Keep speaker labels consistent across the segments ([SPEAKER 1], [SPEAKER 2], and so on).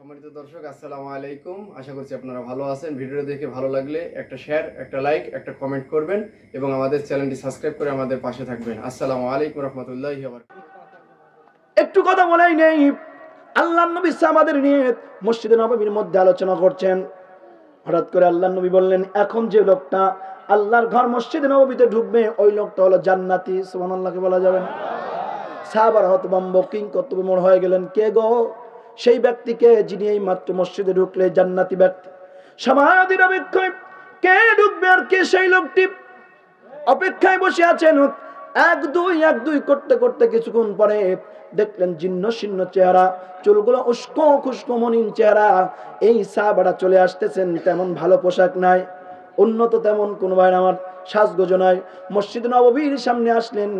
[SPEAKER 1] সম্মানিত দর্শক, আসসালামু আলাইকুম। আশা করছি আপনারা ভালো আছেন। ভিডিও দেখে ভালো লাগলে একটা শেয়ার একটা লাইক একটা কমেন্ট করবেন এবং আমাদের চ্যানেলটি সাবস্ক্রাইব করে আমাদের পাশে থাকবেন। আসসালামু আলাইকুম রহমতুল্লাহি
[SPEAKER 2] একটু কথা বলাই নেই। আল্লাহ নবী আমাদের নিয়ে মসজিদে নবীর মধ্যে আলোচনা করছেন। হঠাৎ করে আল্লাহ নবী বললেন, এখন যে লোকটা আল্লাহর ঘর মসজিদে নবীতে ঢুকবে, ওই লোকটা হলো জান্নাতি। সুবহানাল্লাহকে বলা যাবে না। সাহাবার হতবম্ব কিং কর্তব্য মোড় হয়ে গেলেন। কে গো? সেই ব্যক্তিকে যিনি এই মাত্র মসজিদে ঢুকলে জান্নাতি ব্যক্তি। সমাধির অপেক্ষায় কে ঢুকবে আর কে সেই লোকটি? অপেক্ষায় বসে আছেন এক দুই এক দুই করতে করতে কিছুক্ষণ পরে দেখলেন জীর্ণ শীর্ণ চেহারা, চুলগুলো উস্কো, খুস্কো মনিন চেহারা। এই সাহাবারা চলে আসতেছেন, তেমন ভালো পোশাক নাই, উন্নত তেমন কোন ভাই আমার। সাজগোজ নয় মসজিদ নববীর সামনে আসলেন।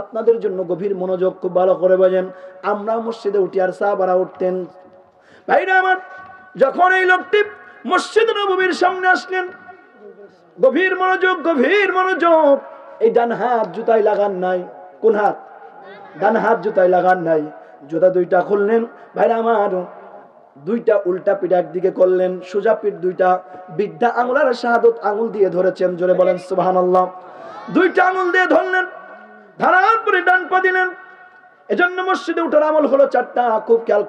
[SPEAKER 2] আপনাদের জন্য গভীর মনোযোগ খুব ভালো করে বোঝেন। আমরা মসজিদে উঠি আর সাহাবারা উঠতেন। ভাইরা আমার, যখন এই লোকটি মসজিদ নববীর সামনে আসলেন, গভীর মনোযোগ গভীর মনোযোগ। এই ডান হাত জুতায় লাগান নাই। কোন হাত? ডান হাত জুতায় লাগান নাই। জুতা দুইটা খুললেন। ভাইরা আমার দুইটা উল্টা পিঠার দিকে করলেন, সোজা পিঠ দুইটা, বিদ্যা আঙুল আর শাহাদত আঙুল দিয়ে ধরেছেন, জোরে বলেন সুবাহান দুইটা আঙুল দিয়ে ধরলেন ডান পা দিলেন। এজন্য মসজিদে উঠার আমল হলো চারটা খুব খেয়াল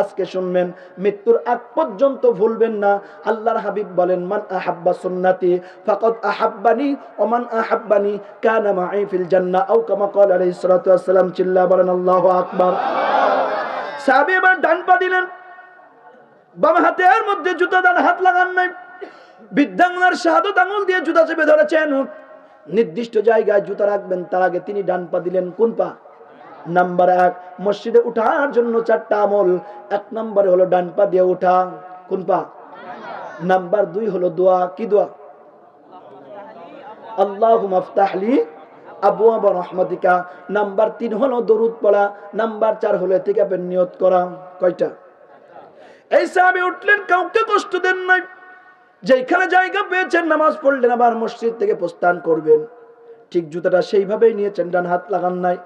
[SPEAKER 2] আজকে শুনবেন, মৃত্যুর আগ পর্যন্ত ভুলবেন না। আল্লাহর হাবিব বলেন, মান আহাব্বা সুন্নাতি আহাব্বানি ওয়া মান আহাব্বানি কানা মাই ফিল আও কামা আলাইহিস সালাতু ওয়াসসালাম চিল্লা বলেন, আল্লাহু আকবার। সাহাবী এবার ডান পা দিলেন বাম হাতের মধ্যে জুতা ডান হাত লাগান নাই। বিদ্যাঙ্গনার শাহাদত আঙুল দিয়ে জুতা চেপে ধরেছেন। নির্দিষ্ট জায়গায় জুতা রাখবেন, তার আগে তিনি ডান পা দিলেন। কোন পা? নাম্বার এক, মসজিদে উঠার জন্য চারটা আমল। এক নম্বরে হলো ডান পা দিয়ে উঠা। কোন পা? নাম্বার দুই হলো দোয়া। কি দোয়া? আল্লাহ মাফতাহলি আবু আবার নাম্বার তিন হলো দরুদ পড়া। নাম্বার চার হলো এতিকাপের নিয়ত করা। কয়টা? এই সাহাবি উঠলেন, কাউকে কষ্ট দেন নাই। যেখানে জায়গা পেয়েছেন, নামাজ পড়লেন, আবার মসজিদ থেকে প্রস্থান করবেন। ঠিক জুতাটা সেইভাবেই নিয়েছেন, ডান হাত লাগান নাই।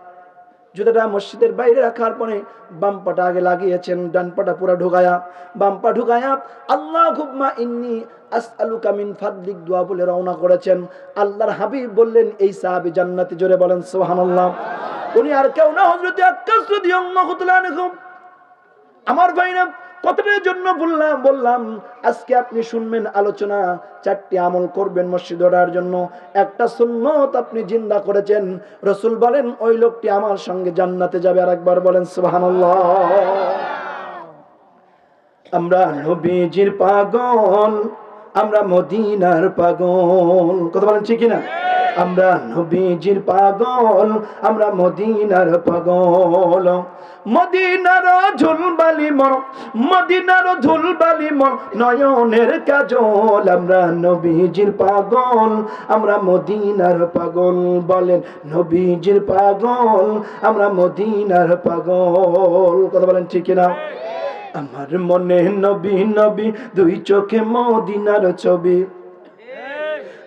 [SPEAKER 2] জুতাটা মসজিদের বাইরে রাখার পরে বাম পাটা আগে লাগিয়েছেন, ডান পাটা পুরো ঢুকায়া। বাম পা ঢুকায়া আল্লাহ খুবমা ইন্নি আসআলুকা মিন ফাদলিক দোয়া বলে রওনা করেছেন। আল্লাহর হাবিব বললেন, এই সাহাবী জান্নাতি জোরে বলেন, সুবহানাল্লাহ। উনি আর কেউ না, হযরত আক্কাস রাদিয়াল্লাহু তাআলা আমার ভাইরা কতটার জন্য বললাম বললাম, আজকে আপনি শুনবেন আলোচনা, চারটি আমল করবেন মসজিদ ওঠার জন্য। একটা সুন্নত আপনি জিন্দা করেছেন। রসুল বলেন, ওই লোকটি আমার সঙ্গে জান্নাতে যাবে। আর একবার বলেন, সুবহানাল্লাহ। আমরা নবীজির পাগল, আমরা মদিনার পাগল। কথা বলেন ঠিক না আমরা নবীজির পাগল আমরা মদিনার পাগল। মদিনার ঝুলবালি মর মদিনার ঝুলবালি মর নয়নের কাজল আমরা নবীজির পাগল আমরা মদিনার পাগল বলেন নবীজির পাগল আমরা মদিনার পাগল। কথা বলেন ঠিক না আমার মনে নবী নবী দুই চোখে মদিনার ছবি।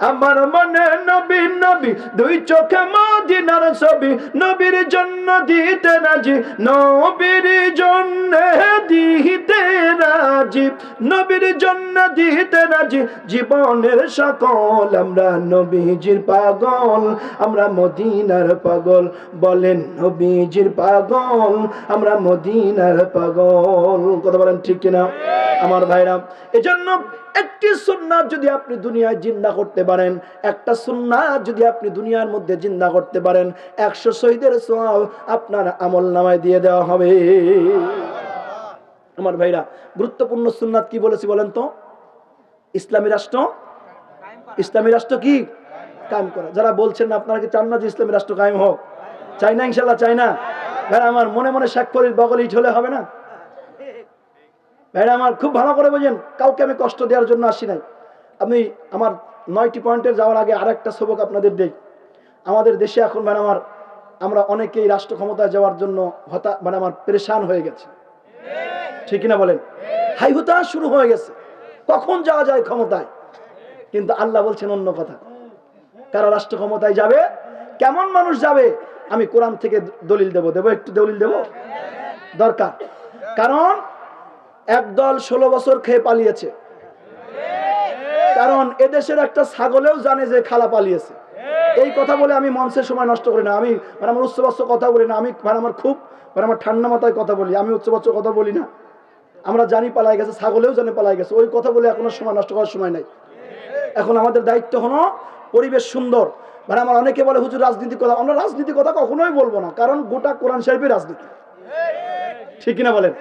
[SPEAKER 2] আমার মনে নবী নবী, দুই চোখে মদিনার ছবি। নবীর জন্য দিতে রাজি, নবীর জন্য দিতে রাজি। নবীর জন্য দিতে রাজি, জীবনের সকল আমরা নবীজির পাগল, আমরা মদিনার পাগল। বলেন, নবীজির পাগল, আমরা মদিনার পাগল। কথা বলেন ঠিক কিনা? আমার ভাইরা, এজন্য একটি সুন্নাত যদি আপনি দুনিয়ায় জিন্দা করতে পারেন, একটা সুন্নাত যদি আপনি দুনিয়ার মধ্যে জিন্দা করতে পারেন, একশো শহীদের সওয়াব আপনার আমল নামায় দিয়ে দেওয়া হবে। আমার ভাইরা, গুরুত্বপূর্ণ সুন্নাত কি বলেছি বলেন তো? ইসলামী রাষ্ট্র? ইসলামী রাষ্ট্র কি? কায়েম করা। যারা বলছেন আপনারা কি চান না যে ইসলামী রাষ্ট্র কায়েম হোক? চাই না ইনশাল্লাহ চাই না। আমার মনে মনে স্বাক্ষরিত বগল ইট হলে হবে না? ভাইরা আমার খুব ভালো করে বোঝেন, কাউকে আমি কষ্ট দেওয়ার জন্য আসি নাই। আমি আমার নয়টি পয়েন্টের যাওয়ার আগে আর একটা সবক আপনাদের দেই। আমাদের দেশে এখন মানে আমার, আমরা অনেকেই রাষ্ট্র ক্ষমতায় যাওয়ার জন্য হতা মানে আমার পরেশান হয়ে গেছে। ঠিক না বলেন? হাই হুতাশ শুরু হয়ে গেছে। কখন যাওয়া যায় ক্ষমতায়? কিন্তু আল্লাহ বলছেন অন্য কথা। কারা রাষ্ট্র ক্ষমতায় যাবে? কেমন মানুষ যাবে? আমি কোরআন থেকে দলিল দেব। দেব একটু দলিল দেব? দরকার। কারণ একদল ষোলো বছর খেয়ে পালিয়েছে। কারণ এদেশের একটা ছাগলেও জানে যে খালা পালিয়েছে। এই কথা বলে আমি মঞ্চের সময় নষ্ট করি না। আমি মানে আমার উচ্চবাচ্য কথা বলি না। আমি মানে আমার খুব মানে আমার ঠান্ডা মাথায় কথা বলি। আমি উচ্চবাচ্য কথা বলি না। আমরা জানি পালাই গেছে, ছাগলেও জানে পালাই গেছে। ওই কথা বলে এখনও সময় নষ্ট করার সময় নাই। এখন আমাদের দায়িত্ব হলো পরিবেশ সুন্দর। মানে আমার অনেকে বলে, হুজুর, রাজনীতি কথা আমরা রাজনীতি কথা কখনোই বলব না। কারণ গোটা কোরআন শরীফের রাজনীতি। ঠিক কিনা বলেন?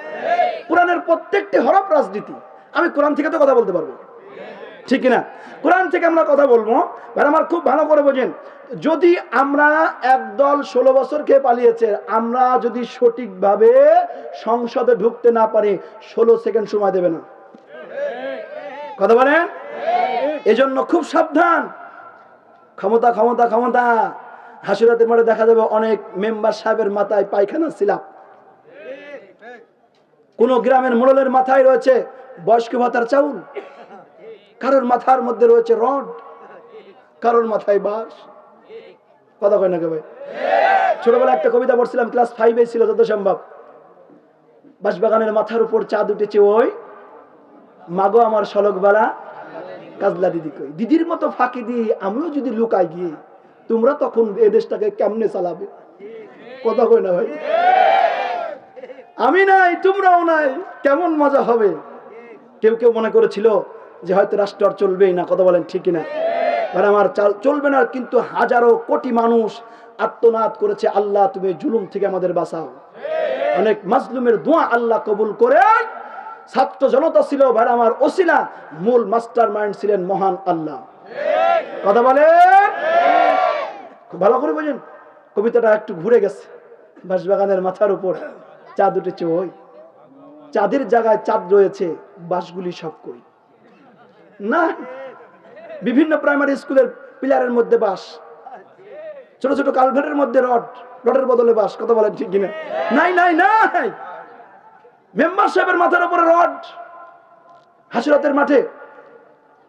[SPEAKER 2] কোরআনের প্রত্যেকটি হরফ রাজনীতি। আমি কোরআন থেকে তো কথা বলতে পারব। ঠিক কিনা? কোরআন থেকে আমরা কথা বলব। আর আমার খুব ভালো করে বোঝেন। যদি আমরা একদল ষোলো বছর খেয়ে পালিয়েছে, আমরা যদি সঠিকভাবে সংসদে ঢুকতে না পারি, ষোলো সেকেন্ড সময় দেবে না। কথা বলেন? এজন্য খুব সাবধান। ক্ষমতা ক্ষমতা ক্ষমতা। হাসিরাতের মাঠে দেখা যাবে অনেক মেম্বার সাহেবের মাথায় পায়খানা ছিলাম কোন গ্রামের মোড়লের মাথায় রয়েছে বয়স্ক ভাতার চাউল। কারোর মাথার মধ্যে রয়েছে রড। কারোর মাথায় বাস কথা কয় না কে ভাই? ছোটবেলা একটা কবিতা পড়ছিলাম, ক্লাস ফাইভে ছিল, যত সম্ভব। বাঁশবাগানের মাথার উপর চাঁদ উঠেছে, ওই মাগো আমার সলক বালা কাজলা দিদি কই? দিদির মতো ফাঁকি দিয়ে আমিও যদি লুকাই গিয়ে, তোমরা তখন এ দেশটাকে কেমনে চালাবে? কথা কই না ভাই? আমি নাই, তোমরাও নাই, কেমন মজা হবে? কেউ কেউ মনে করেছিল যে হয়তো রাষ্ট্র আর চলবেই না, কথা বলেন ঠিক না আর আমার চাল- চলবে না, কিন্তু হাজারো কোটি মানুষ আত্মনাদ করেছে, আল্লাহ তুমি জুলুম থেকে আমাদের বাঁচাও। অনেক মাজলুমের দোয়া আল্লাহ কবুল করে ছাত্র জনতা ছিল ভাই আমার ওসিলা, মূল মাস্টার মাইন্ড ছিলেন মহান আল্লাহ। কথা বলেন? ভালো করে বোঝেন, কবিতাটা একটু ঘুরে গেছে, বাঁশবাগানের মাথার উপর। চাঁদ উঠেছে ওই। চাঁদের জায়গায় চাঁদ রয়েছে বাসগুলি সব কই। না, বিভিন্ন প্রাইমারি স্কুলের পিলারের মধ্যে বাস ছোট ছোট কালভেটের মধ্যে রড, রডের বদলে বাস কথা বলেন ঠিক কিনা? নাই নাই নাই! মেম্বার সাহেবের মাথার উপরে রড। হাসিরাতের মাঠে।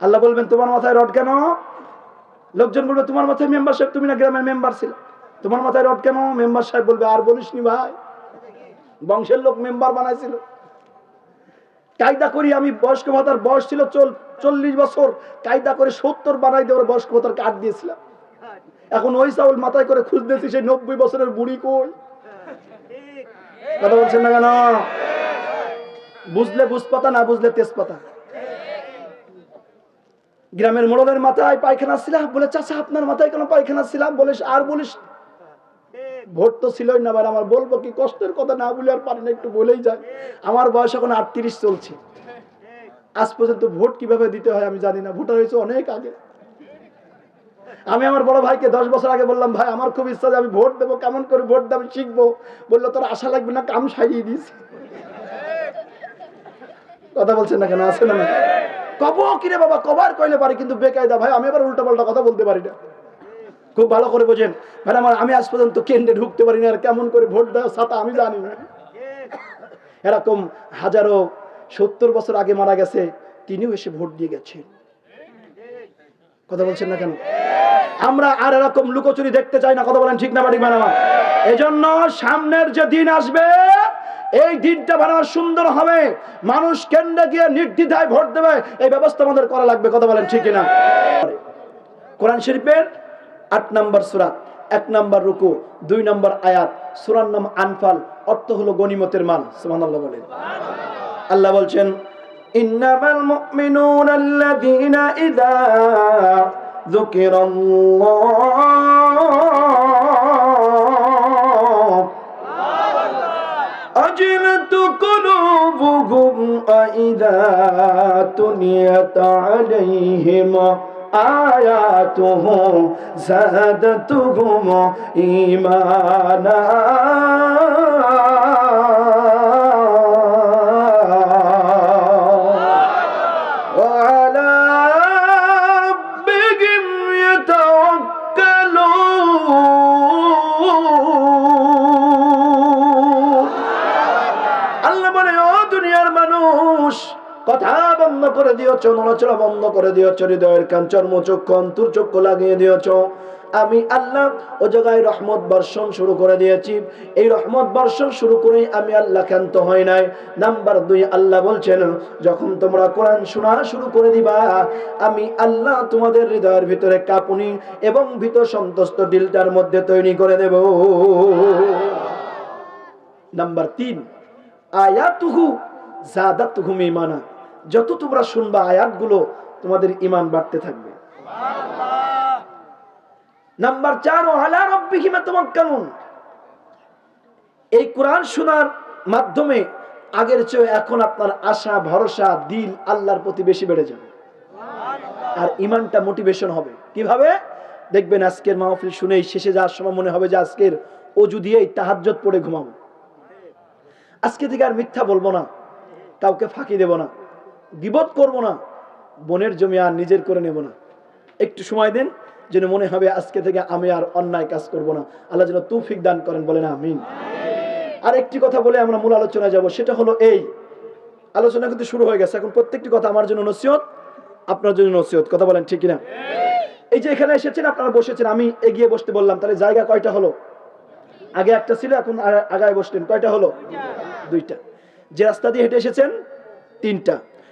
[SPEAKER 2] আল্লাহ বলবেন, তোমার মাথায় রড কেন? লোকজন বলবে, তোমার মাথায় মেম্বার সাহেব তুমি না গ্রামের মেম্বার ছিল? তোমার মাথায় রড কেন? মেম্বার সাহেব বলবে, আর বলিস নি ভাই। বংশের লোক মেম্বার বানাইছিল। কায়দা করি আমি বয়স্ক ভাতার বয়স ছিল চল্লিশ বছর। কায়দা করে সত্তর বানাই দেওয়ার বয়স্ক ভাতার কার্ড দিয়েছিলাম। এখন ওই চাউল মাথায় করে খুঁজতেছি সেই নব্বই বছরের বুড়ি কই? কথা বলছেন না কেন? বুঝলে বুঝপাতা, না বুঝলে তেজপাতা। গ্রামের মোড়লের মাথায় পায়খানা ছিলাম বলে, চাচা, আপনার মাথায় কেন পায়খানা ছিলাম? বলিস, আর বলিস ভোট তো ছিলই না ভাই আমার বলব কি, কষ্টের কথা না বলে আর পারি না, একটু বলেই যায় আমার বয়স এখন আটত্রিশ চলছে। আজ পর্যন্ত ভোট কীভাবে দিতে হয় আমি জানি না ভোটার হয়েছে অনেক আগে। আমি আমার বড় ভাইকে দশ বছর আগে বললাম, ভাই, আমার খুব ইচ্ছা যে আমি ভোট দেবো, কেমন করে ভোট দেবো শিখব। বলল, তোর আশা লাগবে না, কাম সারিয়ে দিস কথা বলছেন না কেন না না? কব কিরে বাবা, কবার কইলে পারি, কিন্তু বেকায়দা, ভাই, আমি আবার উল্টা পাল্টা কথা বলতে পারি না। খুব ভালো করে বোঝেন। আমার আমি আজ পর্যন্ত কেন্দ্রে ঢুকতে পারি না আর কেমন করে ভোট দেওয়া সাতা আমি জানি না। এরকম হাজারো সত্তর বছর আগে মারা গেছে, তিনিও এসে ভোট দিয়ে গেছেন। কথা বলছেন না কেন? আমরা আর এরকম লুকোচুরি দেখতে চাই না, কথা বলেন ঠিক না বাড়ি বানাবা এজন্য সামনের যে দিন আসবে, এই দিনটা বানানো সুন্দর হবে। মানুষ কেন্দ্রে গিয়ে নির্দ্বিধায় ভোট দেবে, এই ব্যবস্থা আমাদের করা লাগবে, কথা বলেন ঠিক না কোরআন শরীফের আট নম্বর সুরা এক নম্বর রুকু দুই নম্বর আয়াত সুরার নাম আনফাল অর্থ হলো গনিমতের মাল সুবহানাল্লাহ বলেন আল্লাহ বলছেন ইন্নামাল মুমিনুনা আল্লাযীনা ইযা যুকিরাল্লাহ أجلت قلوبهم وإذا تليت عليهم آياته زادتهم إيمانا কথা বন্ধ করে দিয়েছ, নড়াচড়া বন্ধ করে দিয়েছ, হৃদয়ের কান অন্তর চক্ষু লাগিয়ে দিয়েছ। আমি আল্লাহ ও জায়গায় রহমত বর্ষণ শুরু করে দিয়েছি। এই রহমত বর্ষণ শুরু করেই আমি আল্লাহ ক্ষান্ত হয় নাই। নাম্বার দুই, আল্লাহ বলছেন, যখন তোমরা কোরআন শোনা শুরু করে দিবা, আমি আল্লাহ তোমাদের হৃদয়ের ভিতরে কাঁপুনি এবং ভীত সন্তুষ্ট ডিলটার মধ্যে তৈরি করে দেব। নাম্বার তিন, আয়াতুহু জাদাতুহুম ইমানা যত তোমরা শুনবা আয়াতগুলো, তোমাদের ইমান বাড়তে থাকবে। নাম্বার চার ও রব্বিহিম এই কোরআন শোনার মাধ্যমে আগের চেয়ে এখন আপনার আশা, ভরসা, দিল আল্লাহর প্রতি বেশি বেড়ে যাবে। আর ইমানটা মোটিভেশন হবে। কীভাবে? দেখবেন আজকের মাহফিল শুনেই শেষে যাওয়ার সময় মনে হবে যে আজকের অজু দিয়েই পড়ে ঘুমাবো। আজকে থেকে আর মিথ্যা বলব না। কাউকে ফাঁকি দেব না। বিপদ করব না বোনের জমি আর নিজের করে নেব না। একটু সময় দিন, যেন মনে হবে আজকে থেকে আমি আর অন্যায় কাজ করব না। আল্লাহ যেন তৌফিক দান করেন, বলেন আমিন। আর একটি কথা বলে আমরা মূল আলোচনায় যাব, সেটা হলো এই। আলোচনা কিন্তু শুরু হয়ে গেছে, এখন প্রত্যেকটি কথা আমার জন্য নসিহত, আপনার জন্য নসিহত, কথা বলেন ঠিক কিনা? এই যে এখানে এসেছেন, আপনারা বসেছেন, আমি এগিয়ে বসতে বললাম, তাহলে জায়গা কয়টা হলো? আগে একটা ছিল, এখন আগায় বসলেন, কয়টা হলো? দুইটা। যে রাস্তা দিয়ে হেঁটে এসেছেন, তিনটা।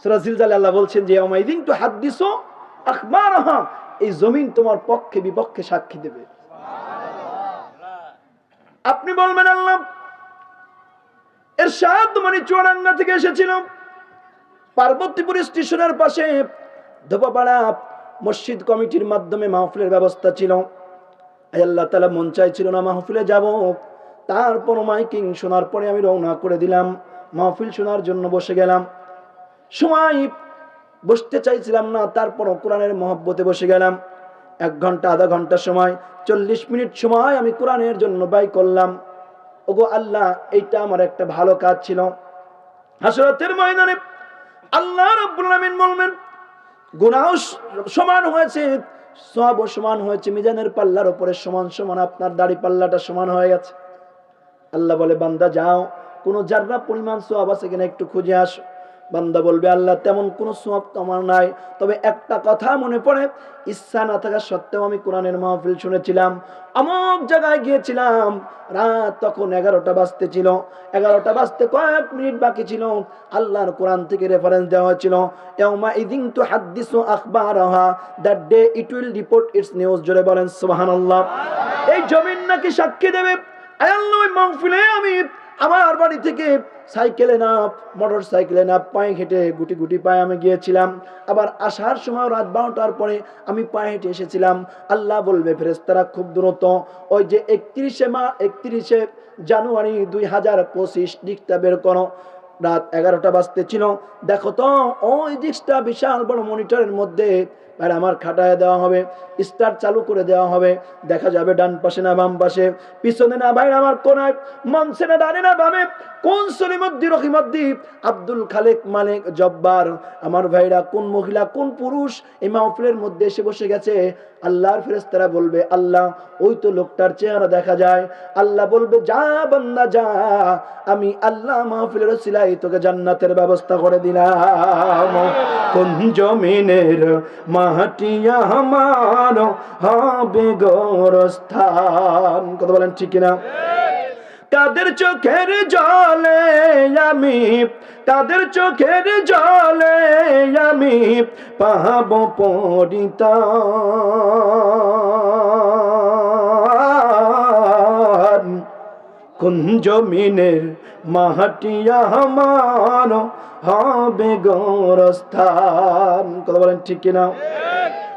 [SPEAKER 2] সূরা জিলজালে আল্লাহ বলছেন যে ইয়াউমা ইদিন তুহাদ্দিসু আখবারাহা এই জমিন তোমার পক্ষে বিপক্ষে সাক্ষী দেবে। আপনি বলবেন আল্লাহ এর সাদ মানে চুয়াডাঙ্গা থেকে এসেছিল। পার্বতীপুর স্টেশনের পাশে ধোপাপাড়া মসজিদ কমিটির মাধ্যমে মাহফিলের ব্যবস্থা ছিল। আল্লাহ তালা মন চাইছিল না মাহফিলে যাব। তারপর মাইকিং শোনার পরে আমি রওনা করে দিলাম। মাহফিল শোনার জন্য বসে গেলাম। সময় বসতে চাইছিলাম না তারপর কোরআনের মহব্বতে বসে গেলাম। এক ঘণ্টা, আধা ঘণ্টা সময়, চল্লিশ মিনিট সময় আমি কোরআনের জন্য ব্যয় করলাম। ওগো আল্লাহ, এইটা আমার একটা ভালো কাজ ছিল। হাসরাতের ময়দানে আল্লাহ রাব্বুল বলবেন, গুনাহ সমান হয়েছে সব সমান হয়েছে, মিজানের পাল্লার উপরে সমান সমান, আপনার দাড়ি পাল্লাটা সমান হয়ে গেছে। আল্লাহ বলে, বান্দা, যাও, কোনো জাররা পরিমাণ সব আছে কিনা একটু খুঁজে আসো। বান্দা বলবে, আল্লাহ, তেমন কোনো সোয়াব তো আমার নাই। তবে একটা কথা মনে পড়ে ইচ্ছা না থাকা সত্ত্বেও আমি কোরআনের মাহফিল শুনেছিলাম, অমুক জায়গায় গিয়েছিলাম, রাত তখন এগারোটা বাজতে ছিল। এগারোটা বাজতে কয়েক মিনিট বাকি ছিল, আল্লাহর কোরআন থেকে রেফারেন্স দেওয়া হয়েছিল, ইয়াউমা ইদিন তু হাদ্দিসু আখবারাহা that day it will report its news জোরে বলেন, সুবহানাল্লাহ। এই জমিন নাকি সাক্ষী দেবে? আল্লাহ মাহফিলে আমি আমার বাড়ি থেকে সাইকেলে না, মোটর সাইকেলে না, পায়ে হেঁটে গুটি গুটি পায়ে আমি গিয়েছিলাম। আবার আসার সময় রাত বারোটার পরে আমি পায়ে হেঁটে এসেছিলাম। আল্লাহ বলবে ফেরেস্তারা খুব দ্রুত। ওই যে একত্রিশে মা, একত্রিশে জানুয়ারি দুই হাজার পঁচিশ দিকটা বের করো। রাত এগারোটা বাজতে ছিল। দেখো তো, ওই দিকটা বিশাল বড় মনিটরের মধ্যে আর আমার খাটায় দেওয়া হবে স্টার্ট চালু করে দেওয়া হবে। দেখা যাবে ডান পাশে না বাম পাশে। পিছনে না বাইরে আমার কোনায় মঞ্চে না, ডানে না বামে। কোন সলিমদ্দি, রহিমদ্দি? আব্দুল খালেক মালিক জব্বার। আমার ভাইরা কোন মহিলা, কোন পুরুষ এই মাহফিলের মধ্যে এসে বসে গেছে? আল্লাহর ফেরেস্তারা বলবে, আল্লাহ, ওই তো লোকটার চেহারা দেখা যায়। আল্লাহ বলবে, যা বান্দা, যা। আমি আল্লাহ মাহফিলের সিলাই তোকে জান্নাতের ব্যবস্থা করে দিলাম। কোন জমিনের মাটিয়া আমার হবে গোরস্থান। কথা বলেন ঠিক কিনা? তাদের চোখের জলে আমি, তাদের চোখের জলে আমি পাহাব পরিতান। কোন জমিনের মাহাটিয়া আমার হবে গোরস্থান। কথা বলেন ঠিক কিনা?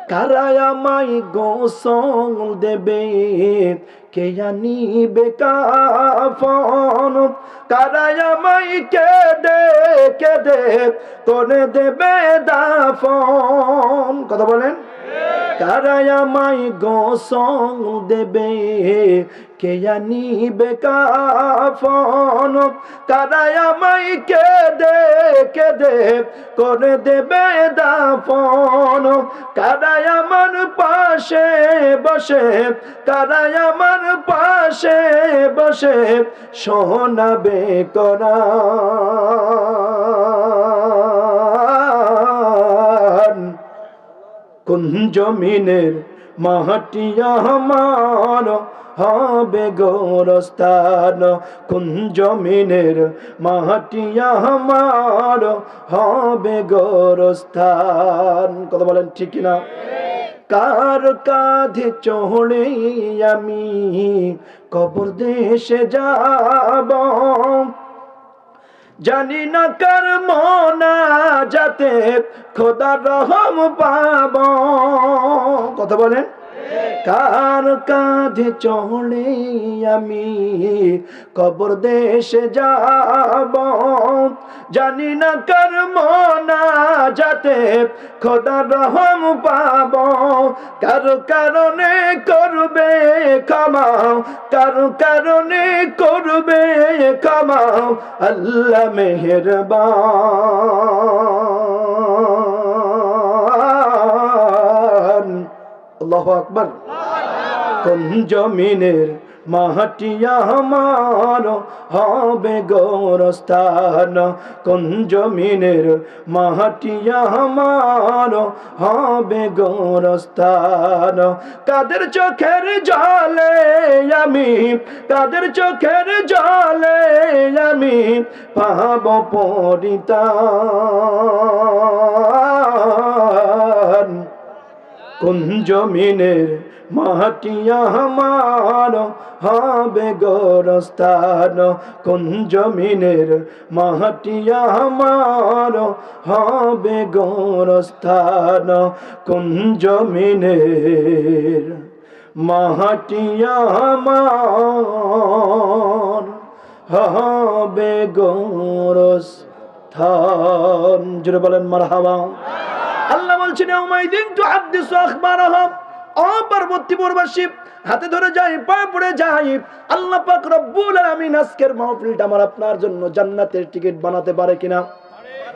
[SPEAKER 2] কারায় আমায় গোসল দেবে, কে জানিবে কাফন কারাই আমায় কেঁদে কেঁদে করে দেবে দাফন। কথা বলেন? কারাই আমায় গোসং দেবে কে জানিবে কাফন কারাই আমায় কেঁদে কেঁদে করে দেবে দাফন। কারাই আমার পাশে বসে কারাই আমার পাশে বসে শোনাবে কোরআন কোন জমিনের মাটি আমার? হবে গোরস্থান, কোন জমিনের মাটি আমার? হবে গোরস্থান। কথা বলেন ঠিক না কার কাঁধে চড়ে আমি কবর দেশে যাব? জানি না কার মনা যাতে খোদার রহম পাব। কথা বলেন। কার কাঁধে চড়ে আমি? কবর দেশে যাব। জানি না কার মনা যাতে খোদার রহম পাব। কার কারণে করবে কামাও কার কারণে করবে কামাও আল্লাহ মেহরবান। আল্লাহ আকবর। কোন জমিনের মাটিয়া আমার হবে গোরস্থান। কোন জমিনের মাটিয়া আমার হবে গোরস্থান? কাদের চোখের জলে আমি, কাদের চোখের জলে আমি পাব পরিতান কোন জমিনের মাটিয়া আমার হবে গোরস্থান, কোন জমিনের? মাটিয়া আমার হবে গোরস্থান, কোন জমিনের? মাটিয়া আমার হবে গোরস্থান। জুড়ে বলেন মারহাবা। আল্লাহ বলছেন উমাইদিন তু হাদিসু আখবারহাম। ও পার্বতী পূর্বাসী হাতে ধরে যাই, পা পড়ে যাই, আল্লাহ পাক রব্বুল আলামিন আজকের মাহফিলটা আমার আপনার জন্য জান্নাতের টিকিট বানাতে পারে কিনা?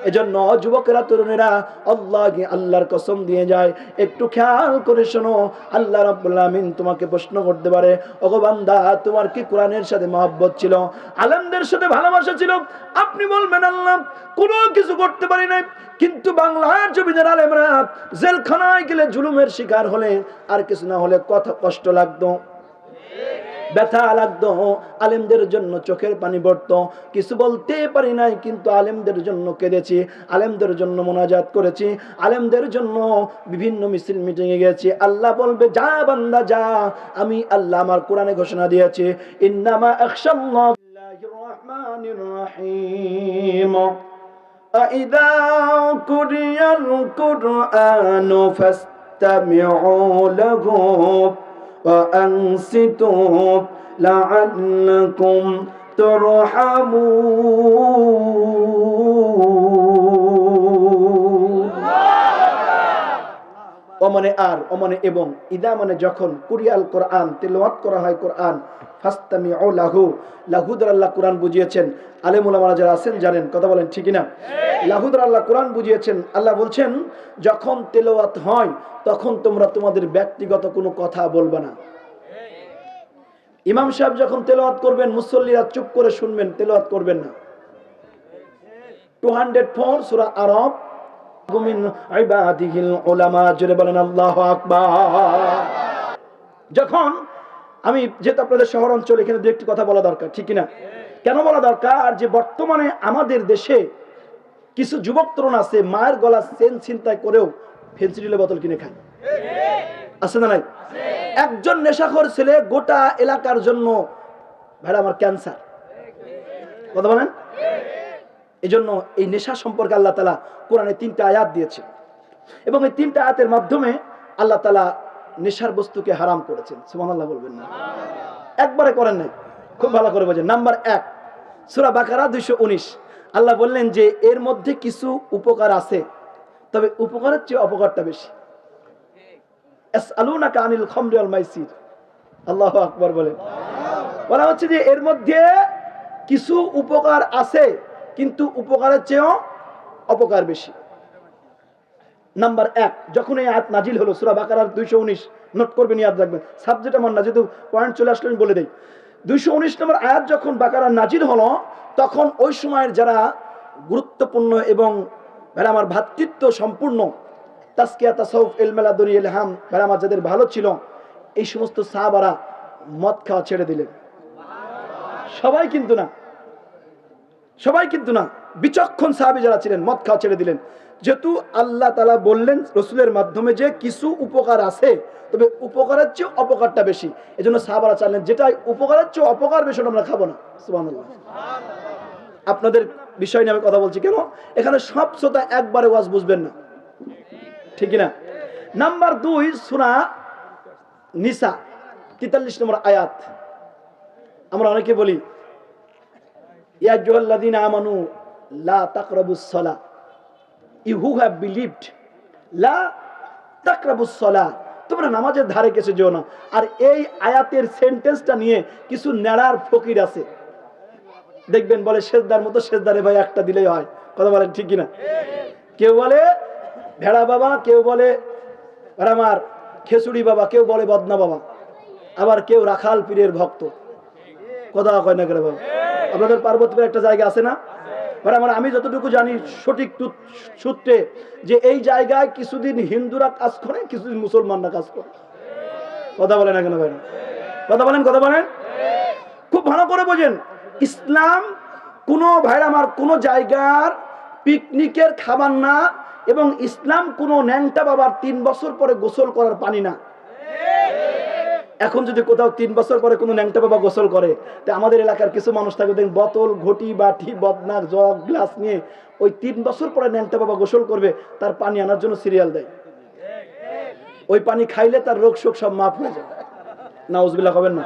[SPEAKER 2] এজন্য যুবকেরা, তরুণেরা আল্লাহ আল্লাহর কসম দিয়ে যায়। একটু খেয়াল করে শোনো, আল্লাহ রাব্বুল তোমাকে প্রশ্ন করতে পারে, ওগো বান্দা, তোমার কি কোরআনের সাথে মহব্বত ছিল? আলেমদের সাথে ভালোবাসা ছিল? আপনি বলবেন, আল্লাহ, কোনো কিছু করতে পারি নাই। কিন্তু বাংলার জমিদার আলেমরা জেলখানায় গেলে জুলুমের শিকার হলে আর কিছু না হলে কথা কষ্ট লাগতো। ব্যথা লাগতো আলেমদের জন্য চোখের পানি পড়ত কিছু বলতে পারি নাই কিন্তু আলেমদের জন্য কেঁদেছি আলেমদের জন্য মোনাজাত করেছি আলেমদের জন্য বিভিন্ন মিছিল মিটিংয়ে গেছি আল্লাহ বলবে যা বান্দা যা আমি আল্লাহ আমার কোরআনে ঘোষণা দিয়েছি ইন্নামা আখশাল্লাহ বিল্লাহির রহমানির রহিম أإذا قرئ القرآن فاستمعوا له وأنصتوا لعلكم ترحمون অমনে আর, অমনে এবং। ইদা মানে যখন কুরিয়াল কোরআন, তেলাওয়াত করা হয় কোরআন ফাস্তামি ও লাহু। লাহুদার আল্লাহ কোরআন বুঝিয়েছেন। আলেমুলামারা যারা আছেন জানেন, কথা বলেন ঠিক না লাহুদার আল্লাহ কোরআন বুঝিয়েছেন। আল্লাহ বলছেন, যখন তেলাওয়াত হয়, তখন তোমরা তোমাদের ব্যক্তিগত কোনো কথা বলবে না। ইমাম সাহেব যখন তেলাওয়াত করবেন, মুসল্লিরা চুপ করে শুনবেন, তেলাওয়াত করবেন না। টু হান্ড্রেড ফোর, সুরা আরব যখন আমি যেহেতু আপনাদের শহর অঞ্চল, এখানে দু একটি কথা বলা দরকার, ঠিক না কেন বলা দরকার? যে বর্তমানে আমাদের দেশে কিছু যুবক তরুণ আছে, মায়ের গলা সেন চিন্তায় করেও ফেন্সিডিলের বোতল কিনে খায়। আছে না নাই? একজন নেশাখোর ছেলে গোটা এলাকার জন্য, ভাইরা আমার ক্যান্সার। কথা বলেন? এই জন্য এই নেশা সম্পর্কে আল্লাহ তালা কোরআনে তিনটা আয়াত দিয়েছে এবং এই তিনটা আয়াতের মাধ্যমে আল্লাহ তালা নেশার বস্তুকে হারাম করেছেন। সুমান আল্লাহ বলবেন না। একবারে করেন নাই। খুব ভালো করে বোঝেন। নাম্বার এক, সুরা বাকারা দুইশো উনিশ। আল্লাহ বললেন যে, এর মধ্যে কিছু উপকার আছে, তবে উপকারের চেয়ে অপকারটা বেশি। আল মাইসির। আল্লাহ আকবর বলেন। বলা হচ্ছে যে, এর মধ্যে কিছু উপকার আছে কিন্তু উপকারের চেয়েও অপকার বেশি। নাম্বার এক যখন এই আয়াত নাজিল হলো, সুরা বাকারার দুইশো উনিশ নোট করবেন, ইয়াদ রাখবেন। সাবজেক্ট আমার না, যেহেতু পয়েন্ট চলে আসলে, আমি বলে দিই। দুইশো উনিশ নম্বর আয়াত যখন বাকারার নাজিল হলো, তখন ওই সময়ের যারা গুরুত্বপূর্ণ এবং যারা আমার ভ্রাতৃত্ব সম্পূর্ণ তাস্কিয়া তাসাউফ এলমেলাদুরি এলহাম যারা আমার যাদের ভালো ছিল, এই সমস্ত সাহাবারা মদ খাওয়া ছেড়ে দিলেন। সবাই কিন্তু না। সবাই কিন্তু না, বিচক্ষণ সাহাবি যারা ছিলেন, মদ খাওয়া ছেড়ে দিলেন। যেহেতু আল্লাহ তালা বললেন রসুলের মাধ্যমে যে কিছু উপকার আছে, তবে উপকারের চেয়ে অপকারটা বেশি। এই জন্য সাহাবারা চাইলেন যেটা উপকারের চেয়ে অপকার বেশি আমরা খাব না। সুবহানাল্লাহ। আপনাদের বিষয় নিয়ে আমি কথা বলছি কেন? এখানে সব শ্রোতা একবারে ওয়াজ বুঝবেন না। ঠিক না নাম্বার দুই, সুরা নিসা, তেতাল্লিশ নম্বর আয়াত। আমরা অনেকে বলি তোমরা নামাজের ধারে যেও না। আর এই আয়াতের সেন্টেন্সটা নিয়ে কিছু নেড়ার ফকির আছে। দেখবেন বলে, সেজদার মতো সেজদারে ভাই, একটা দিলেই হয়। কথা বলেন ঠিক কিনা? কেউ বলে, ভেড়া বাবা। কেউ বলে আমার খেসুড়ি বাবা। কেউ বলে, বদনা বাবা। আবার কেউ রাখাল পীরের ভক্ত। কথা কয় না করে বাবা? আপনাদের পার্বতীপুরে একটা জায়গা আছে না? মানে আমি যতটুকু জানি সঠিক সূত্রে যে এই জায়গায় কিছুদিন হিন্দুরা কাজ করে, কিছুদিন মুসলমানরা কাজ করে। কথা বলেন না কেন ভাই? কথা বলেন কথা বলেন। খুব ভালো করে বোঝেন, ইসলাম কোনো ভাইরা আমার কোনো জায়গার পিকনিকের খাবার না এবং ইসলাম কোনো ন্যাংটা বাবার তিন বছর পরে গোসল করার পানি না। এখন যদি কোথাও তিন বছর পরে কোনো ন্যাংটা বাবা গোসল করে, তা আমাদের এলাকার কিছু মানুষ থাকে দেখেন বোতল, ঘটি, বাটি বদনাক জগ, গ্লাস নিয়ে ওই তিন বছর পরে ন্যাংটা বাবা গোসল করবে, তার পানি আনার জন্য সিরিয়াল দেয়। ওই পানি খাইলে তার রোগ শোক সব মাফ হয়ে যাবে না উজবিল্লা হবেন না?